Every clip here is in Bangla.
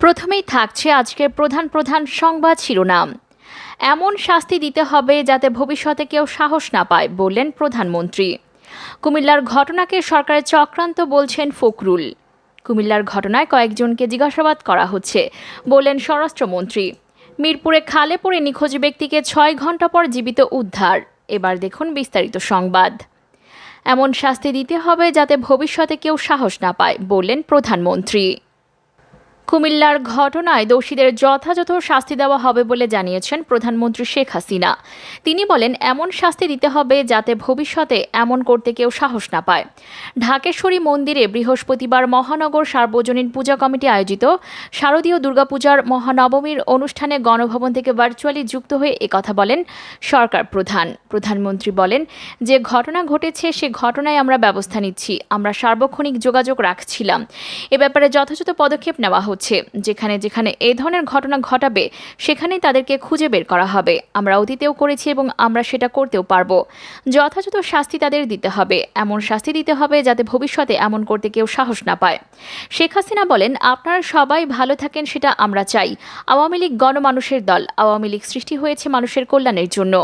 প্রথমেই থাকছে আজকের প্রধান প্রধান সংবাদ শিরোনাম। এমন শাস্তি দিতে হবে যাতে ভবিষ্যতে কেউ সাহস না পায়, বললেন প্রধানমন্ত্রী। কুমিল্লার ঘটনাকে সরকারের চক্রান্ত বলছেন ফখরুল। কুমিল্লার ঘটনায় কয়েকজনকে জিজ্ঞাসাবাদ করা হচ্ছে, বললেন স্বরাষ্ট্রমন্ত্রী। মিরপুরে খালে পড়ে নিখোঁজ ব্যক্তিকে ছয় ঘণ্টা পর জীবিত উদ্ধার। এবার দেখুন বিস্তারিত সংবাদ। এমন শাস্তি দিতে হবে যাতে ভবিষ্যতে কেউ সাহস না পায়, বললেন প্রধানমন্ত্রী। কুমিল্লার ঘটনায় দোষীদের যথাযথ শাস্তি দেওয়া হবে বলে জানিয়েছেন প্রধানমন্ত্রী শেখ হাসিনা। তিনি বলেন, এমন শাস্তি দিতে হবে যাতে ভবিষ্যতে এমন করতে কেউ সাহস না পায়। ঢাকেশ্বরী মন্দিরে বৃহস্পতিবার মহানগর সার্বজনীন পূজা কমিটি আয়োজিত শারদীয় দুর্গাপূজার মহানবমীর অনুষ্ঠানে গণভবন থেকে ভার্চুয়ালি যুক্ত হয়ে একথা বলেন সরকার প্রধান। প্রধানমন্ত্রী বলেন, যে ঘটনা ঘটেছে, সে ঘটনায় আমরা ব্যবস্থা নিচ্ছি। আমরা সার্বক্ষণিক যোগাযোগ রাখছিলাম। এ ব্যাপারে যথাযথ পদক্ষেপ নেওয়া হচ্ছে। যেখানে যেখানে এ ধরনের ঘটনা ঘটাবে, সেখানেই তাদেরকে খুঁজে বের করা হবে। আমরা অতীতেও করেছি এবং আমরা সেটা করতেও পারব। যথাযথ শাস্তি তাদের দিতে হবে। এমন শাস্তি দিতে হবে যাতে ভবিষ্যতে এমন করতে কেউ সাহস না পায়। শেখ হাসিনা বলেন, আপনারা সবাই ভালো থাকেন, সেটা আমরা চাই। আওয়ামী লীগ গণমানুষের দল। আওয়ামী লীগ সৃষ্টি হয়েছে মানুষের কল্যাণের জন্য।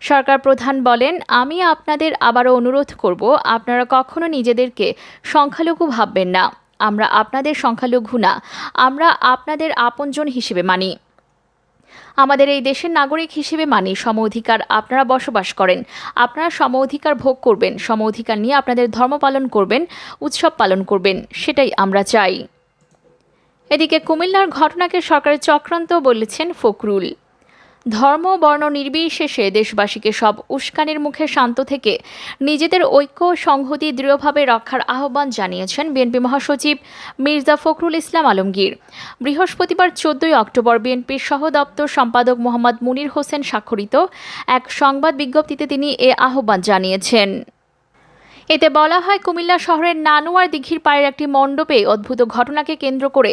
সরকার প্রধান বলেন, আমি আপনাদের আবারও অনুরোধ করব, আপনারা কখনো নিজেদেরকে সংখ্যালঘু ভাববেন না। আমরা আপনাদের সংখ্যালঘু না, আমরা আপনাদের আপনজন হিসেবে মানি। আমাদের এই দেশের নাগরিক হিসেবে মানি, সম অধিকার আপনারা বসবাস করেন। আপনারা সম অধিকার ভোগ করবেন, সম অধিকার নিয়ে আপনাদের ধর্ম পালন করবেন, উৎসব পালন করবেন, সেটাই আমরা চাই। এদিকে কুমিল্লার ঘটনাকে সরকারের চক্রান্ত বলেছেন ফখরুল। ধর্ম, বর্ণ নির্বিশেষে দেশবাসীকে সব উস্কানির মুখে শান্ত থেকে নিজেদের ঐক্য সংহতি দৃঢ়ভাবে রক্ষার আহ্বান জানিয়েছেন বিএনপি মহাসচিব মির্জা ফখরুল ইসলাম আলমগীর। বৃহস্পতিবার চোদ্দই অক্টোবর বিএনপির সহ দপ্তর সম্পাদক মোহাম্মদ মুনির হোসেন স্বাক্ষরিত এক সংবাদ বিজ্ঞপ্তিতে তিনি এ আহ্বান জানিয়েছেন। এতে বলা হয়, কুমিল্লা শহরের নানুয়ার দিঘির পায়ের একটি মণ্ডপে অদ্ভুত ঘটনাকে কেন্দ্র করে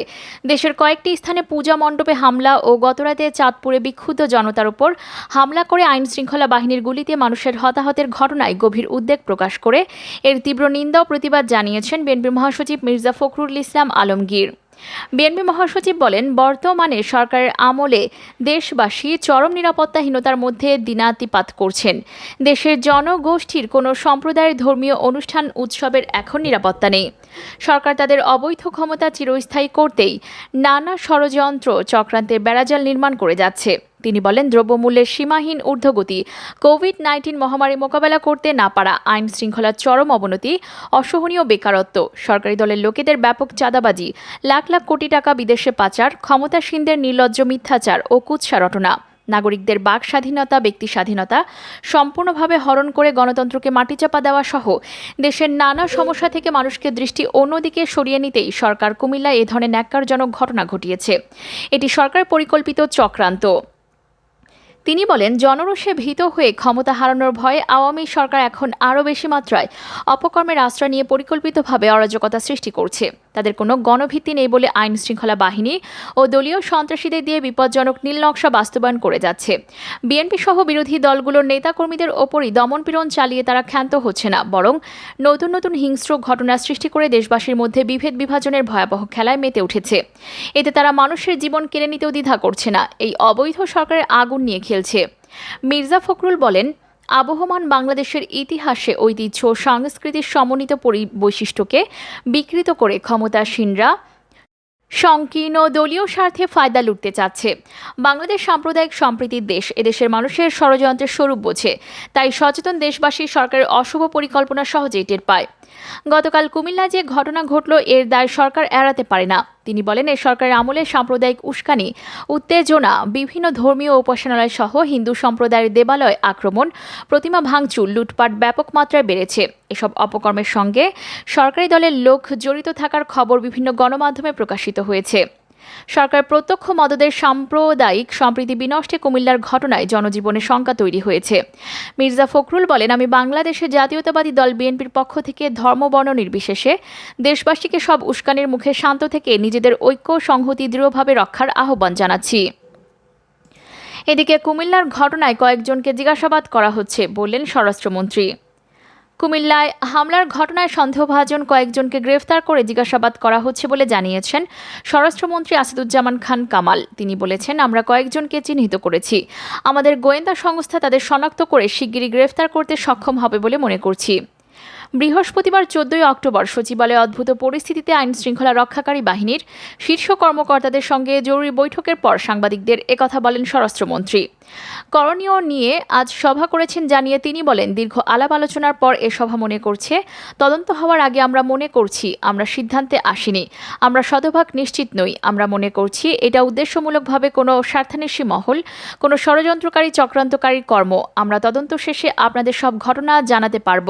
দেশের কয়েকটি স্থানে পূজা মণ্ডপে হামলা ও গতরাতে চাঁদপুরে বিক্ষুব্ধ জনতার উপর হামলা করে আইন শৃঙ্খলা বাহিনীর গুলিতে মানুষের হতাহতের ঘটনায় গভীর উদ্বেগ প্রকাশ করে। এর তীব্র নিন্দা ও প্রতিবাদ জানিয়েছেন বিএনপির মহাসচিব মির্জা ফখরুল ইসলাম আলমগীর। বিএনপি মহাসচিব বলেন, বর্তমানে সরকারের আমলে দেশবাসী চরম নিরাপত্তাহীনতার মধ্যে দিনাতিপাত করছেন। দেশের জনগোষ্ঠীর কোনো সম্প্রদায়ের ধর্মীয় অনুষ্ঠান, উৎসবের এখন নিরাপত্তা নেই। সরকার তাদের অবৈধ ক্ষমতা চিরস্থায়ী করতেই নানা ষড়যন্ত্র চক্রান্তের বেড়াজাল নির্মাণ করে যাচ্ছে। তিনি বলেন, দ্রব্যমূল্যের সীমাহীন ঊর্ধ্বগতি কোভিড নাইন্টিন মহামারী মোকাবেলা করতে না পারা, আইন শৃঙ্খলার চরম অবনতি, অসহনীয় বেকারত্ব, সরকারি দলের লোকেদের ব্যাপক চাঁদাবাজি, লাখ লাখ কোটি টাকা বিদেশে পাচার, ক্ষমতাসীনদের নির্লজ্জ মিথ্যাচার ও কুৎসা রটনা, নাগরিকদের বাক স্বাধীনতা, ব্যক্তি স্বাধীনতা সম্পূর্ণভাবে হরণ করে গণতন্ত্রকে মাটিচাপা দেওয়া সহ দেশের নানা সমস্যা থেকে মানুষকে দৃষ্টি অন্যদিকে সরিয়ে নিতেই সরকার কুমিল্লায় এ ধরনের ন্যাক্কারজনক ঘটনা ঘটিয়েছে। এটি সরকার পরিকল্পিত চক্রান্ত। তিনি বলেন, জনরোষে ভীত হয়ে ক্ষমতা হারানোর ভয়ে আওয়ামী সরকার এখন আরও বেশি মাত্রায় অপকর্মের আশ্রয় নিয়ে পরিকল্পিতভাবে অরাজকতা সৃষ্টি করছে। তাদের কোনো গণভিত্তি নেই বলে আইন শৃঙ্খলা বাহিনী ও দলীয় সন্ত্রাসীদের দিয়ে বিপজ্জনক নীলনকশা বাস্তবায়ন করে যাচ্ছে। বিএনপি সহ বিরোধী দলগুলোর নেতাকর্মীদের ওপরই দমনপীড়ন চালিয়ে তারা ক্ষান্ত হচ্ছে না, বরং নতুন নতুন হিংস্র ঘটনা সৃষ্টি করে দেশবাসীর মধ্যে বিভেদ বিভাজনের ভয়াবহ খেলায় মেতে উঠেছে। এতে তারা মানুষের জীবন কেড়ে নিতেও দ্বিধা করছে না, এই অবৈধ সরকারের আগুন নিয়ে খেলছে। মির্জা ফখরুল বলেন আবহমান বাংলাদেশের ইতিহাসে ঐতিহ্য সংস্কৃতির সমন্বিত বৈশিষ্ট্যকে বিকৃত করে ক্ষমতাসীনরা সংকীর্ণ দলীয় স্বার্থে ফায়দা লুটতে চাচ্ছে। বাংলাদেশ সাম্প্রদায়িক সম্প্রীতির দেশ, এদেশের মানুষের ষড়যন্ত্রের স্বরূপ বোঝে, তাই সচেতন দেশবাসী সরকারের অশুভ পরিকল্পনা সহজেই টের পায়। গতকাল কুমিল্লা যে ঘটনা ঘটল, এর দায় সরকার এড়াতে পারে না। তিনি বলেন এই সরকারের আমলে সাম্প্রদায়িক উস্কানি, উত্তেজনা, বিভিন্ন ধর্মীয় উপাসনালয় সহ হিন্দু সম্প্রদায়ের দেবালয় আক্রমণ, প্রতিমা ভাঙচুর, লুটপাট ব্যাপক মাত্রায় বেড়েছে। এসব অপকর্মের সঙ্গে সরকারি দলের লোক জড়িত থাকার খবর বিভিন্ন গণমাধ্যমে প্রকাশিত হয়েছে। সরকার প্রত্যক্ষ মদদের সাম্প্রদায়িক সম্প্রীতি বিনষ্টে কুমিল্লার ঘটনায় জনজীবনে শঙ্কা তৈরি হয়েছে। মির্জা ফখরুল বলেন, আমি বাংলাদেশের জাতীয়তাবাদী দল বিএনপির পক্ষ থেকে ধর্মবর্ণ নির্বিশেষে দেশবাসীকে সব উস্কানির মুখে শান্ত থেকে নিজেদের ঐক্য, সংহতি দৃঢ়ভাবে রক্ষার আহ্বান জানাচ্ছি। এদিকে কুমিল্লার ঘটনায় কয়েকজনকে জিজ্ঞাসাবাদ করা হচ্ছে বললেন স্বরাষ্ট্রমন্ত্রী। কুমিল্লায় হামলার ঘটনায় সন্দেহভাজন কয়েকজনকে গ্রেফতার করে জিজ্ঞাসাবাদ করা হচ্ছে বলে জানিয়েছেন স্বরাষ্ট্রমন্ত্রী আসাদুজ্জামান খান কামাল। তিনি বলেছেন, আমরা কয়েকজনকে চিহ্নিত করেছি। আমাদের গোয়েন্দা সংস্থা তাদের শনাক্ত করে শিগগিরই গ্রেফতার করতে সক্ষম হবে বলে মনে করছি। বৃহস্পতিবার চোদ্দই অক্টোবর সচিবালয়ে অদ্ভুত পরিস্থিতিতে আইন শৃঙ্খলা রক্ষাকারী বাহিনীর শীর্ষ কর্মকর্তাদের সঙ্গে জরুরি বৈঠকের পর সাংবাদিকদের একথা বলেন স্বরাষ্ট্রমন্ত্রী। করণীয় নিয়ে আজ সভা করেছেন জানিয়ে তিনি বলেন, দীর্ঘ আলাপ আলোচনার পর এ সভা মনে করছে, তদন্ত হওয়ার আগে আমরা মনে করছি, আমরা সিদ্ধান্তে আসিনি, আমরা শতভাগ নিশ্চিত নই, আমরা মনে করছি এটা উদ্দেশ্যমূলকভাবে কোনো স্বার্থান্বেষী মহল, কোনো ষড়যন্ত্রকারী চক্রান্তকারীর কর্ম, আমরা তদন্ত শেষে আপনাদের সব ঘটনা জানাতে পারব।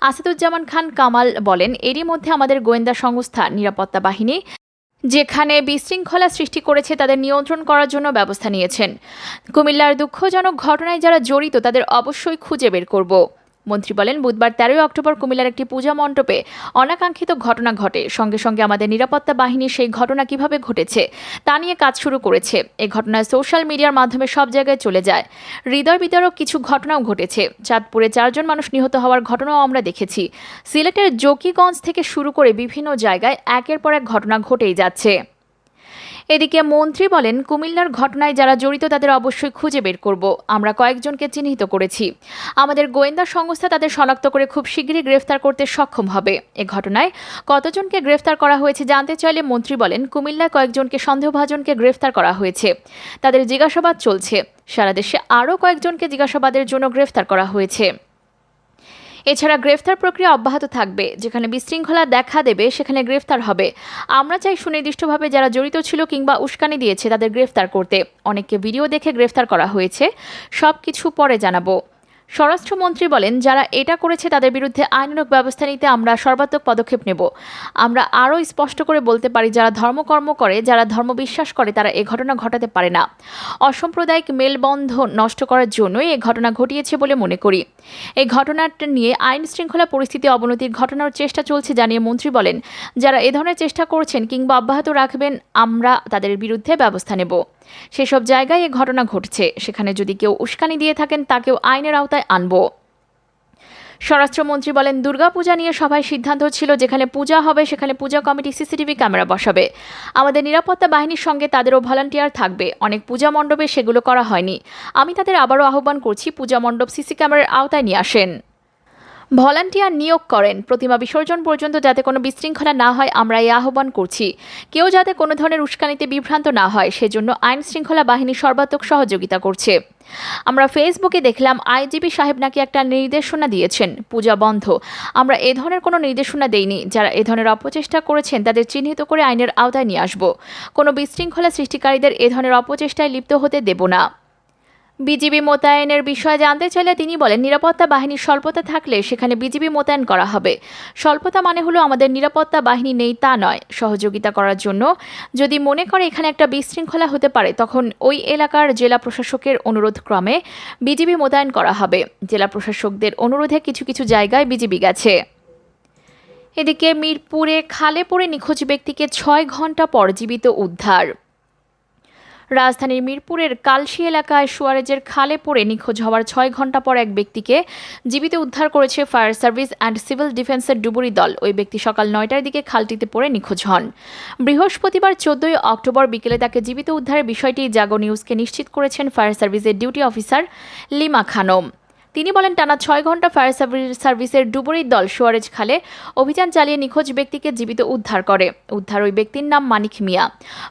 আসাদুজ্জামান খান কামাল বলেন, এরই মধ্যে আমাদের গোয়েন্দা সংস্থা, নিরাপত্তা বাহিনী, যেখানে বিশৃঙ্খলা সৃষ্টি করেছে, তাদের নিয়ন্ত্রণ করার জন্য ব্যবস্থা নিয়েছেন। কুমিল্লার দুঃখজনক ঘটনায় যারা জড়িত, তাদের অবশ্যই খুঁজে বের করব। মন্ত্রী বলেন, বুধবার তেরোই অক্টোবর কুমিল্লার একটি পূজা মণ্ডপে অনাকাঙ্ক্ষিত ঘটনা ঘটে। সঙ্গে সঙ্গে আমাদের নিরাপত্তা বাহিনী সেই ঘটনা কীভাবে ঘটেছে তা নিয়ে কাজ শুরু করেছে। এই ঘটনায় সোশ্যাল মিডিয়ার মাধ্যমে সব জায়গায় চলে যায়। হৃদয় বিতরক কিছু ঘটনাও ঘটেছে। চাঁদপুরে চারজন মানুষ নিহত হওয়ার ঘটনাও আমরা দেখেছি। সিলেটের জকিগঞ্জ থেকে শুরু করে বিভিন্ন জায়গায় একের পর এক ঘটনা ঘটেই যাচ্ছে। এদিকে মন্ত্রী বলেন, কুমিল্লার ঘটনায় যারা জড়িত তাদের অবশ্যই খুঁজে বের করব। আমরা কয়েকজনকে চিহ্নিত করেছি। আমাদের গোয়েন্দা সংস্থা তাদের শনাক্ত করে খুব শীঘ্রই গ্রেফতার করতে সক্ষম হবে। এ ঘটনায় কতজনকে গ্রেফতার করা হয়েছে জানতে চাইলে মন্ত্রী বলেন, কুমিল্লায় কয়েকজনকে সন্দেহভাজনকে গ্রেফতার করা হয়েছে। তাদের জিজ্ঞাসাবাদ চলছে। সারা দেশে আরও কয়েকজনকে জিজ্ঞাসাবাদের জন্য গ্রেফতার করা হয়েছে। এছাড়া গ্রেফতার প্রক্রিয়া অব্যাহত থাকবে, যেখানে বিশৃঙ্খলা দেখা দেবে, সেখানে গ্রেফতার হবে। আমরা চাই সুনির্দিষ্টভাবে যারা জড়িত ছিল কিংবা উস্কানি দিয়েছে তাদের গ্রেফতার করতে। অনেককে ভিডিও দেখে গ্রেফতার করা হয়েছে। সব কিছু পরে জানাব। স্বরাষ্ট্রমন্ত্রী বলেন, যারা এটা করেছে তাদের বিরুদ্ধে আইনানুগ ব্যবস্থা নিতে আমরা সর্বাত্মক পদক্ষেপ নেব। আমরা আরও স্পষ্ট করে বলতে পারি, যারা ধর্মকর্ম করে, যারা ধর্ম বিশ্বাস করে, তারা এ ঘটনা ঘটাতে পারে না। অসাম্প্রদায়িক মেলবন্ধন নষ্ট করার জন্যই এ ঘটনা ঘটিয়েছে বলে মনে করি। এই ঘটনাটা নিয়ে আইন শৃঙ্খলা পরিস্থিতি অবনতির ঘটনার চেষ্টা চলছে জানিয়ে মন্ত্রী বলেন, যারা এ ধরনের চেষ্টা করছেন কিংবা অব্যাহত রাখবেন, আমরা তাদের বিরুদ্ধে ব্যবস্থা নেব। সেসব জায়গায় এ ঘটনা ঘটছে। সেখানে যদি কেউ উস্কানি দিয়ে থাকেন, তাকেও আইনের আওতায় আনব। স্বরাষ্ট্রমন্ত্রী বলেন, দুর্গাপূজা নিয়ে সভায় সিদ্ধান্ত ছিল যেখানে পূজা হবে, সেখানে পূজা কমিটি সিসিটিভি ক্যামেরা বসাবে। আমাদের নিরাপত্তা বাহিনীর সঙ্গে তাদেরও ভলান্টিয়ার থাকবে। অনেক পূজা মণ্ডপে সেগুলো করা হয়নি। আমি তাদের আবারও আহ্বান করছি, পূজা মণ্ডপ সিসি ক্যামেরার আওতায় নিয়ে আসেন। ভলান্টিয়ার নিয়োগ করেন। প্রতিমা বিসর্জন পর্যন্ত যাতে কোনো বিশৃঙ্খলা না হয়, আমরা এই আহ্বান করছি। কেউ যাতে কোনো ধরনের উস্কানিতে বিভ্রান্ত না হয়, সেজন্য আইন শৃঙ্খলা বাহিনী সর্বাত্মক সহযোগিতা করছে। আমরা ফেসবুকে দেখলাম আইজিপি সাহেব নাকি একটা নির্দেশনা দিয়েছেন, পূজা বন্ধ। আমরা এ ধরনের কোনো নির্দেশনা দেইনি। যারা এ ধরনের অপচেষ্টা করেছেন, তাদের চিহ্নিত করে আইনের আওতায় নিয়ে আসব। কোনো বিশৃঙ্খলা সৃষ্টিকারীদের এ ধরনের অপচেষ্টায় লিপ্ত হতে দেব না। বিজিবি মোতায়েনের বিষয়ে জানতে চাইলে তিনি বলেন, নিরাপত্তা বাহিনীর স্বল্পতা থাকলে সেখানে বিজিবি মোতায়েন করা হবে। স্বল্পতা মানে হলো আমাদের নিরাপত্তা বাহিনী নেই তা নয়, সহযোগিতা করার জন্য। যদি মনে করে এখানে একটা বিশৃঙ্খলা হতে পারে, তখন ওই এলাকার জেলা প্রশাসকের অনুরোধ ক্রমে বিজিবি মোতায়েন করা হবে। জেলা প্রশাসকদের অনুরোধে কিছু কিছু জায়গায় বিজিবি গেছে। এদিকে মিরপুরে খালে পড়ে নিখোঁজ ব্যক্তিকে ছয় ঘণ্টা পর জীবিত উদ্ধার। রাজধানীর মিরপুরের কালশি এলাকায় সুয়ারেজের খালে পড়ে নিখোঁজ হওয়ার ছয় ঘণ্টা পর এক ব্যক্তিকে জীবিত উদ্ধার করেছে ফায়ার সার্ভিস অ্যান্ড সিভিল ডিফেন্সের ডুবুরি দল। ওই ব্যক্তি সকাল নয়টার দিকে খালটিতে পড়ে নিখোঁজ হন। বৃহস্পতিবার চোদ্দই অক্টোবর বিকেলে তাকে জীবিত উদ্ধারের বিষয়টি জাগো নিউজকে নিশ্চিত করেছেন ফায়ার সার্ভিসের ডিউটি অফিসার লিমা খানম। তিনি বলেন, টানা ছয় ঘণ্টা ফায়ার সার্ভিসের ডুবুরির দল সুয়ারেজ খালে অভিযান চালিয়ে নিখোঁজ ব্যক্তিকে জীবিত উদ্ধার করে। উদ্ধার ওই ব্যক্তির নাম মানিক মিয়া।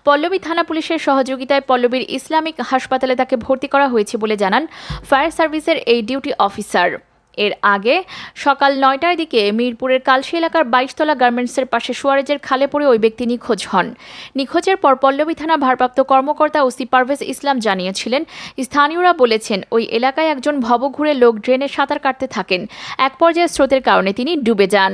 পল্লবী থানা পুলিশের সহযোগিতায় পল্লবীর ইসলামিক হাসপাতালে তাকে ভর্তি করা হয়েছে বলে জানান ফায়ার সার্ভিসের এই ডিউটি অফিসার। এর আগে সকাল নয়টার দিকে মিরপুরের কালশি এলাকার বাইশতলা গার্মেন্টসের পাশে সুয়ারেজের খালে পড়ে ওই ব্যক্তি নিখোঁজ হন। নিখোঁজের পর পল্লবী থানা ভারপ্রাপ্ত কর্মকর্তা ওসি পারভেজ ইসলাম জানিয়েছিলেন, স্থানীয়রা বলেছেন ওই এলাকায় একজন ভবঘুরে লোক ড্রেনে সাঁতার কাটতে থাকেন। এক পর্যায়ে স্রোতের কারণে তিনি ডুবে যান।